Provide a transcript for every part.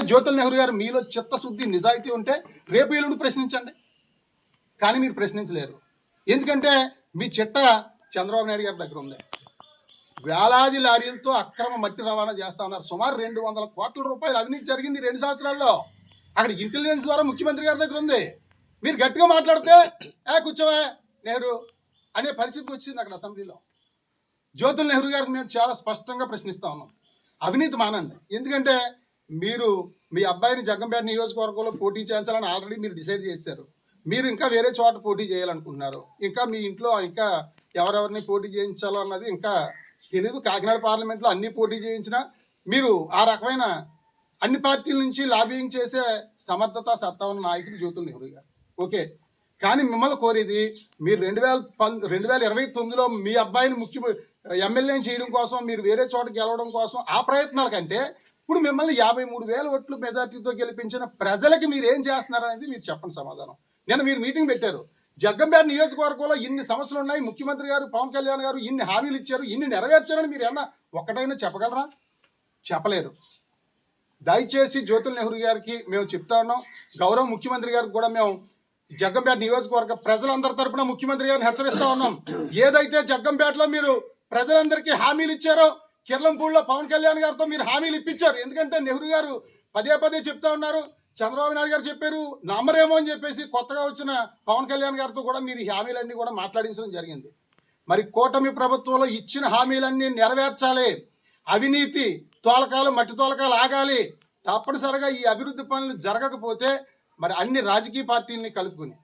జ్యోతుల్ నెహ్రూ గారు మీలో చిత్తశుద్ధి నిజాయితీ ఉంటే రేపు ఎల్లుండి ప్రశ్నించండి. కానీ మీరు ప్రశ్నించలేరు. ఎందుకంటే మీ చిట్ట చంద్రబాబు నాయుడు గారి దగ్గర ఉంది. వేలాది లారీలతో అక్రమ మట్టి రవాణా చేస్తా ఉన్నారు. సుమారు రెండు వందల కోట్ల రూపాయలు అవినీతి జరిగింది రెండు సంవత్సరాల్లో. అక్కడ ఇంటెలిజెన్స్ ద్వారా ముఖ్యమంత్రి గారి దగ్గర ఉంది. మీరు గట్టిగా మాట్లాడితే ఏ కూర్చోవే నెహ్రూ అనే పరిస్థితికి వచ్చింది అక్కడ అసెంబ్లీలో. జ్యోతుల్ నెహ్రూ గారిని మేము చాలా స్పష్టంగా ప్రశ్నిస్తా ఉన్నాం. అవినీతి మానండి. ఎందుకంటే మీరు మీ అబ్బాయిని జగ్గంపేట నియోజకవర్గంలో పోటీ చేయించాలని ఆల్రెడీ మీరు డిసైడ్ చేశారు. మీరు ఇంకా వేరే చోట పోటీ చేయాలనుకుంటున్నారు. ఇంకా మీ ఇంట్లో ఇంకా ఎవరెవరిని పోటీ చేయించాలో అన్నది ఇంకా తెలియదు కాకినాడ పార్లమెంట్లో అన్ని పోటీ చేయించినా మీరు ఆ రకమైన అన్ని పార్టీల నుంచి లాబింగ్ చేసే సమర్థత సత్తా ఉన్న నాయకుడు జ్యోతుల నెహ్రూ గారు. ఓకే. కానీ మిమ్మల్ని కోరేది మీరు రెండు వేల పం రెండు వేల ఇరవై తొమ్మిదిలో మీ అబ్బాయిని ముఖ్య ఎమ్మెల్యేని చేయడం కోసం మీరు వేరే చోట గెలవడం కోసం ఆ ప్రయత్నాల కంటే ఇప్పుడు మిమ్మల్ని యాభై మూడు వేల ఓట్లు మెజార్టీతో గెలిపించిన ప్రజలకి మీరు ఏం చేస్తున్నారు అనేది మీరు చెప్పండి సమాధానం. నేను మీరు మీటింగ్ పెట్టారు. జగ్గంపేట నియోజకవర్గంలో ఇన్ని సమస్యలు ఉన్నాయి. ముఖ్యమంత్రి గారు పవన్ కళ్యాణ్ గారు ఇన్ని హామీలు ఇచ్చారు. ఇన్ని నెరవేర్చారని మీరు ఏమన్నా ఒక్కటైనా చెప్పగలరా? చెప్పలేరు. దయచేసి జ్యోతుల నెహ్రూ గారికి మేము చెప్తా ఉన్నాం. గౌరవ ముఖ్యమంత్రి గారికి కూడా మేము జగ్గంపేట నియోజకవర్గ ప్రజలందరి తరఫున ముఖ్యమంత్రి గారిని హెచ్చరిస్తా ఉన్నాం. ఏదైతే జగ్గంపేటలో మీరు ప్రజలందరికీ హామీలు ఇచ్చారో కిర్లంపూడిలో పవన్ కళ్యాణ్ గారితో మీరు హామీలు ఇప్పించారు. ఎందుకంటే నెహ్రూ గారు పదే పదే చెప్తా ఉన్నారు. చంద్రబాబు నాయుడు గారు చెప్పారు నమ్మరేమో అని చెప్పేసి కొత్తగా వచ్చిన పవన్ కళ్యాణ్ గారితో కూడా మీరు హామీలన్నీ కూడా మాట్లాడించడం జరిగింది. మరి కూటమి ప్రభుత్వంలో ఇచ్చిన హామీలన్నీ నెరవేర్చాలి. అవినీతి తోలకాలు మట్టి తోలకాలు ఆగాలి. తప్పనిసరిగా ఈ అభివృద్ధి పనులు జరగకపోతే మరి అన్ని రాజకీయ పార్టీలని కలుపుకొని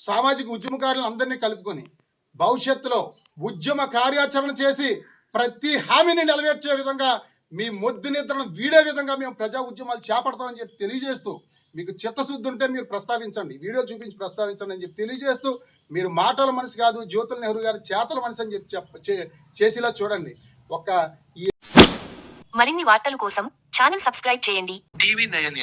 సామాజిక ఉద్యమకారులను అందరినీ కలుపుకొని భవిష్యత్తులో ఉద్యమ కార్యాచరణ చేసి ప్రతి హామీని నెరవేర్చే విధంగా మీ మొద్దు నిద్రను వీడే విధంగా మేము ప్రజా ఉద్యమాలు చేపడతామని చెప్పి తెలియజేస్తూ మీకు చిత్తశుద్ధి ఉంటే మీరు ప్రస్తావించండి. వీడియో చూపించి ప్రస్తావించండి అని చెప్పి తెలియజేస్తూ మీరు మాటల మనసు కాదు జ్యోతుల్ నెహ్రూ గారి చేతల మనసు అని చెప్పి చేసేలా చూడండి. ఒక ఈ మరిన్ని వార్తల కోసం ఛానల్ సబ్స్క్రైబ్ చేయండి. TV N